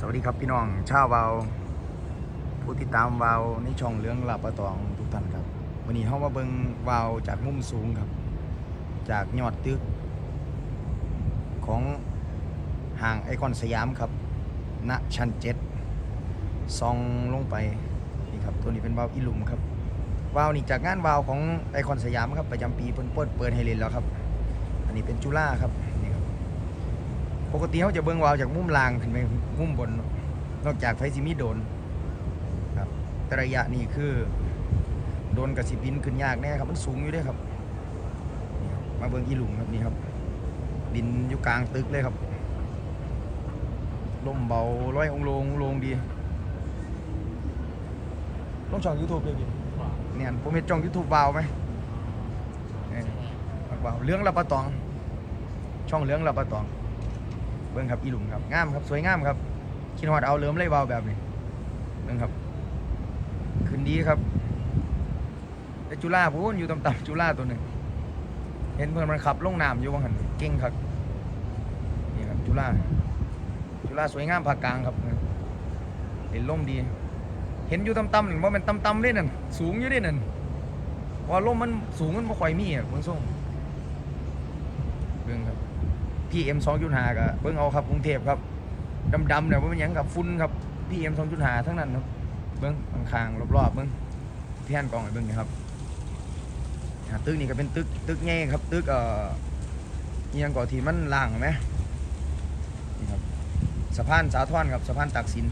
สวัสดีครับพี่น้องชาววาผู้ติดตามวาในช่องเรื่องลาบปะตองทุกท่านครับวันนี้เขามาเบิงวาจากมุมสูงครับ จากยอดตึก ของห่างไอคอนสยามครับณชั้นเจ็ดซองลงไปนี่ครับตัวนี้เป็นวาวอีหลุมครับวาวนี่จากงานวาวของไอคอนสยามครับประจำปีเพิ่นเปิดเปิดให้เล่นแล้วครับ อันนี้เป็นจุฬาครับนี่ครับ ปกติเขาจะเบิ่งวาวจากมุมล่างขึ้นไปมุมบนเนาะนอกจากไฟซิมีโดนครับแต่ระยะนี้คือ โดนกับสิบินขึ้นยากแน่ครับ มันสูงอยู่เด้วยครับนี่ครับ มาเบิ่งอีหลุมครับนี่ครับ บินอยู่กลางตึกเลยครับลมเบาร้อยองโลงโลงดีลงช่องยูทูบเลยพี่เนี่ยผมเห็นช่องยูทูบวาวไหมเออวาวเรื่องละปะตอง ช่องเรื่องละปะตองเบิ้งครับอีหลุมครับงามครับสวยงามครับคิดฮอดเอาเหลิมเลยเบาแบบนี้เบิ้งครับขึ้นดีครับแต่จุฬาพูนอยู่ต่ำๆจุฬาตัวหนึ่งเห็นเพื่อนมันขับลงน้ำอยู่ว่าหันเก่งครับนี่ครับจุฬาจุฬาสวยงามภาคกลางครับเห็นล่มดี เห็นอยู่ต่ำๆหนึ่งว่ามันต่ำๆเลยนั่นสูงอยู่ด้วยนั่นว่าล่มมันสูงมันไม่ค่อยมีอะคุณส่งเบิ้งครับ พีเอ็มสองจุดห้าก็เบิ่งเอาครับกรุงเทพครับดำๆเนี่ยว่ามันยังกับฝุ่นครับพีเอ็มสองจุดห้าทั้งนั้นครับเบิ่งข้างๆรอบๆเบิ่งแท่นกองให้เบิ่งนะครับตึกนี่ก็เป็นตึกตึกใหญ่ครับ ตึกเอ่อยังก่อที่มันล่างนไหมนี่ครับสะพานสาทรครับสะพานตักสิน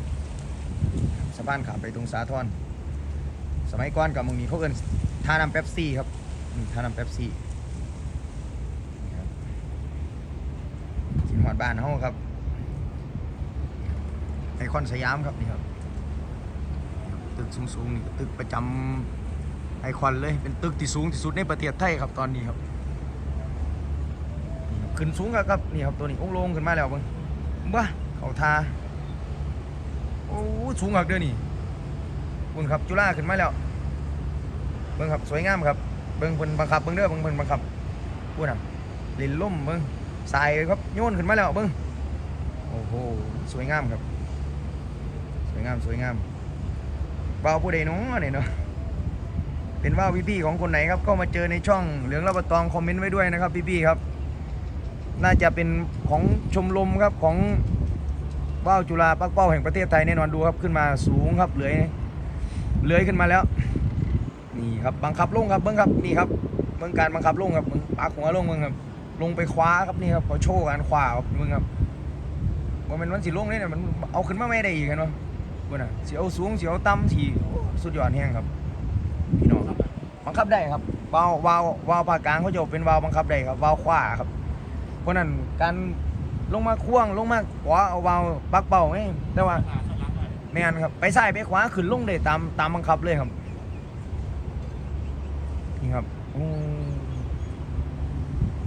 สะพานขามไปตรงสาทรสมัยก่อนกับมึงนี้เขาเอิ้นท่าน้ำเป๊ปซี่ครับท่าน้ำเป๊ปซี่ กิน หอดบ้านเฮาครับไอคอนสยามครับนี่ครับ ตึกสูงๆนี่ตึกประจำไอคอนเลยเป็นตึกที่สูงที่สุดในประเทศไทยครับตอนนี้ครับขึ้นสูงครับนี่ครับตัวนี้องลงขึ้นมาแล้วเบิ่งบ้าเขาทาโอ้สูงครับเด้อนี่คุณครับจุฬาขึ้นมาแล้วเบิ่งครับสวยงามครับเบิ่งเพิ่นบังคับเบิ่งเด้อเบิ่งเพิ่นบังคับพูดน่ะลินล่มเบิ่ง สายครับโยนขึ้นมาแล้วเบิ้งโอ้โหสวยงามครับ สวยงามสวยงามว่าวผู้ใดน้องเนี่ยเนาะเป็นว่าวพี่ๆของคนไหนครับก็มาเจอในช่องเหลืองระบตองคอมเมนต์ไว้ด้วยนะครับพี่ๆครับ น่าจะเป็นของชมรมครับของว่าวจุฬาปักเป้าแห่งประเทศไทยแน่นอนดูครับขึ้นมาสูงครับเลื้อยเลื้อยขึ้นมาแล้วนี่ครับบังคับลงครับเบิ้งครับนี่ครับเบิ้งการบังคับลงครับปากหัวลงเบิ้งครับ ลงไปคว้าครับนี่ครับเขาโชว์การคว้าครับมึงครับว่ามันมันสิลงเนี่ยมันเอาขึ้นมาไม่ได้อีกเห็นปะเพื่อนอะสิเอาสูงสิเอาต่ำสิโอ้สุดยอดแห้งครับพี่น้องครับบังคับได้ครับวาววาววาวภาคกลางเขาจะเป็นวาวบังคับได้ครับวาวคว้าครับ เพราะนั้นการลงมาควงลงมาขวาเอาวาวปักเป่าไงแต่ว่าไม่งั้นครับ ไปซ้ายไปขวาขึ้นลงได้ตามตามบังคับเลยครับนี่ครับ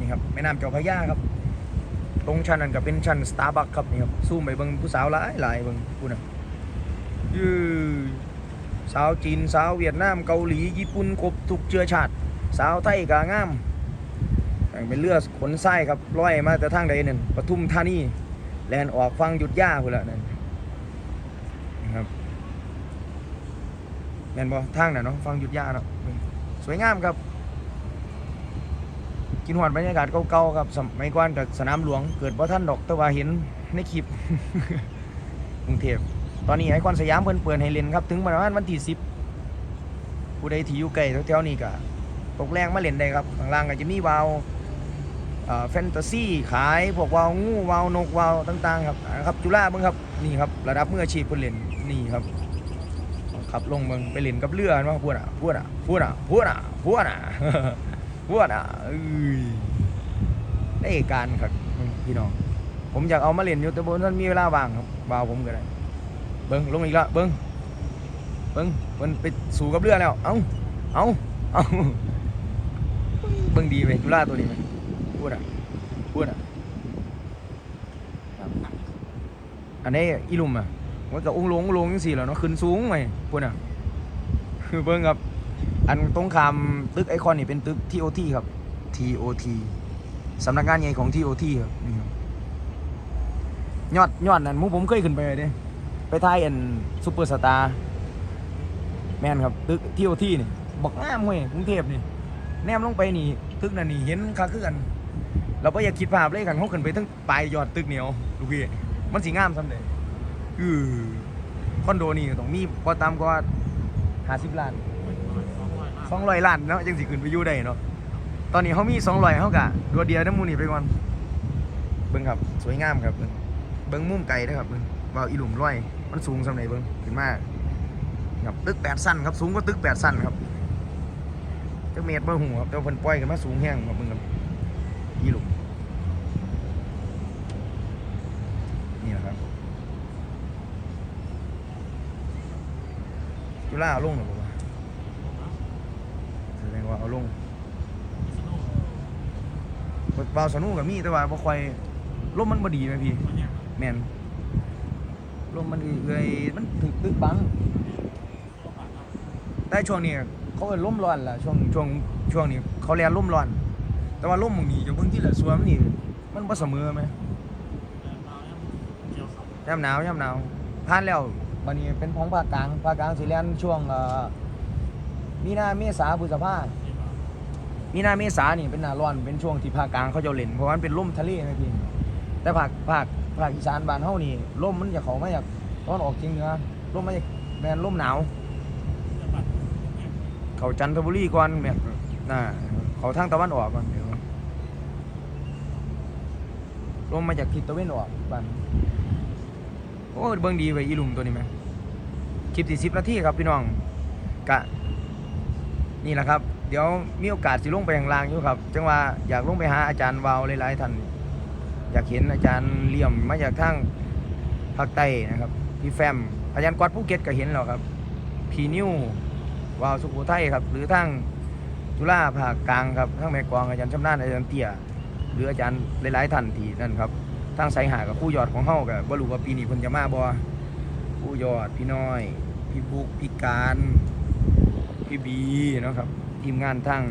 ครับแม่น้ำเจ้าพระยาครับ ตรงชั้นนั้นก็เป็นชั้นสตาร์บัคครับนี่ครับซูมไปเบิ่งผู้สาวหลายหลายเบิ่งพูดนะยือสาวจีนสาวเวียดนามเกาหลีญี่ปุ่นครบทุกเชื้อชาติ สาวไทยก็งามเป็นเรือดขนทรายครับร้อยมาแต่ทางใดนั่นปทุมธานีแลนออกฟังหยุดย่าพุ่นละนั่นนะครับแม่นบ่ทางน่ะเนาะฟังหยุดย่าเนาะสวยงามครับ กินหวานบรรยากาศเก่าๆครับสมัยก่อนกับสนามหลวงเกิดเพราะท่านดอกแต่ว่าเห็นในคลิปกรุงเทพตอนนี้ไอคอนสยามเพิ่นเปิดให้เล่นครับ ถึงประมาณวันที่สิบผู้ใดที่อยู่ใกลแถวๆนี้ก็ตกแรงมาเล่นได้ครับข้างล่างก็จะมีวาวแฟนตาซีขายพวกวาวงูวาวนกวาวต่างๆครับนะครับจุฬาเบิ่งครับนี่ครับระดับมืออาชีพเพิ่นเล่นนี่ครับขับลงเบิ่งไปเล่นกับเรือว่าพูดอะพูดอะพูดอะพูดอะพูดอะ พวดอะเอ้ยได้การครับพี่น้อง ผมอยากเอามาเล่นอยู่แต่บนท่านมีเวลาว่างครับบ่าวผมก็ได้ เบิ้งลงอีกและเบิ้งเบิ้งมันไปสู่กับเรือแล้ว เอ้า เอ้า เอ้า เบิ้งดีไหมจุฬาตัวนี้ไหมพูดอะพูดอะอันนี้อีลุมอะมันกับองค์ลงองค์ลงยังสี่แล้วเนาะขึ้นสูงไหมพูดอะคือเบิ้งครับ อันตรงคามตึกไอคอนนี่เป็นตึก TOT ครับ TOT สำนักงานใหญ่ของ TOT ครับนี่ครับยอดยอดนั่นมูผมเคยขึ้นไปเลยไปถ่ายอันซูเปอร์สตาร์แมนครับ ตึกที่โอที่นี่บอกงามเว้ยกรุงเทพนี่แนมลงไปนี่ตึกนั่นนี่เห็นคักคือกัน เราก็อยากคิดภาพเลยกันเขาขึ้นไปทั้งปลายยอดตึกเหนียวลูกพี่มันสีงามซ้ำเลยคือคอนโดนี่ต้องมีพอตามก็ห้าสิบล้าน สองร้อยล้านเนาะจังสิขึ้นไปอยู่ได้เนาะตอนนี้เขามีสองร้อยเขากะดัวเดียวน้ำมูนี่ไปก่อนเบิ้งครับสวยงามครับเบิ้งเบิ้งมุมไกลนะครับเบิ้งว่าอีหลุมร้อยมันสูงสำไหนเบิ้งขึ้นมาครับตึกแปดสั้นครับสูงกว่าตึกแปดสั้นครับเจ้าเมตรเบิ้งหูครับแต่ว่าพิ่นปล่อยกันมาสูงแห้งครับเบิ้งครับอีหลุมนี่แหละครับจุฬาเอาลงหรือเล่าวะ แสดงว่าเอาลงเบาสนุกกับมีแต่ว่าบ่ค่อยลมมันบ่ดีไหมพี่แม่นลมมันเอ้ยมันถึกตึกบังแต่ช่วงนี้เขาเอิ้นลมร้อนล่ะช่วงช่วงช่วงนี้เขาเรียกลมร้อน แต่ว่าลมบางนี้จะเบิ่งที่ละสวนมันนี่มันบ่เสมอไหมย่ำหนาวย่ำหนาวผ่านแล้ววันนี้เป็นของภาคกลางภาคกลางสิแลนช่วงเอ่อ มีนาเมษาพฤษภามีนาเมษานี่เป็นหน้าร้อนเป็นช่วงที่ภาคกลางเขาจะเล่นเพราะมันเป็นลมทะเลนะพี่แต่ภาคภาคภาคอีสานบ้านเฮานี่ลมมันจะเขามาจากตอนออกเฉียงเหนือลมมาจากแมนลมหนาว เขาจันทบุรีก่อนแมนน่ะเขาทางตะวันออกก่อนเดี๋ยวลมมาจากทิศตะวันออกบ้านโอ้เบิ่งดีไปอีลุมตัวนี้ไหมคลิปที่สิบนาทีครับพี่น้องกะ นี่แหละครับ เดี๋ยวมีโอกาสสิลงไปข้างลางอยู่ครับ จังว่าอยากลงไปหาอาจารย์วาวหลายๆท่านอยากเห็นอาจารย์เลี่ยมมาจากทางภาคใต้นะครับ พี่แฟม อาจารย์กวาดภูเก็ตก็เห็นแล้วครับ พีนิววาวสุโขทัยครับ หรือทางจุฬาภาคกลางครับทางแม่กวางอาจารย์ชำนาญอาจารย์เตี้ยหรืออาจารย์หลายๆท่านที่นั่นครับทางสายหากับคู่ยอดของเฮากับบ่รู้ว่าปีนี้เพิ่นจะมาบ่คู่ยอดพี่น้อย พี่บุกพี่การ พี่บีนะครับทีมงานทาง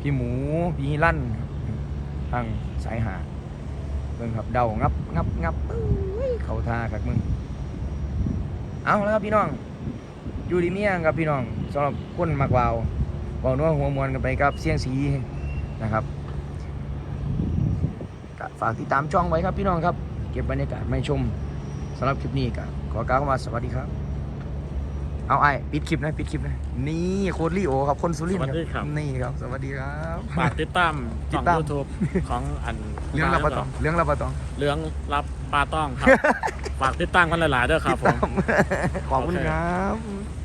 พี่หมูพี่ฮิลั่นครับทางสายหาเบิ่งครับเดางับงับงับเอ้ยเข้าทาครับมึงเอาแล้วครับพี่น้องอยู่ดีเมียงครับพี่น้องสำหรับคนมักวาวเว้านัวหัวมวนกันไปกับเสียงสีนะครับฝากติดตามช่องไว้ครับพี่น้องครับ เก็บบรรยากาศไม่ชมสำหรับคลิปนี้ก็ขอกล่าวคำว่าสวัสดีครับ เอาไอ้ปิดคลิปนะปิดคลิปนะนี่โคดลี่โอครับคนสุรินทร์สวัสดีครับ นี่ครับสวัสดีครับฝากติดตามติช่ดองตามยูทูบของอันเรื่องรับประตองเรื่องรับประตองเรื่องรับปลาต้องครับฝากติดตามกันหลายๆเด้อครับผมขอบคุณโอเคครับ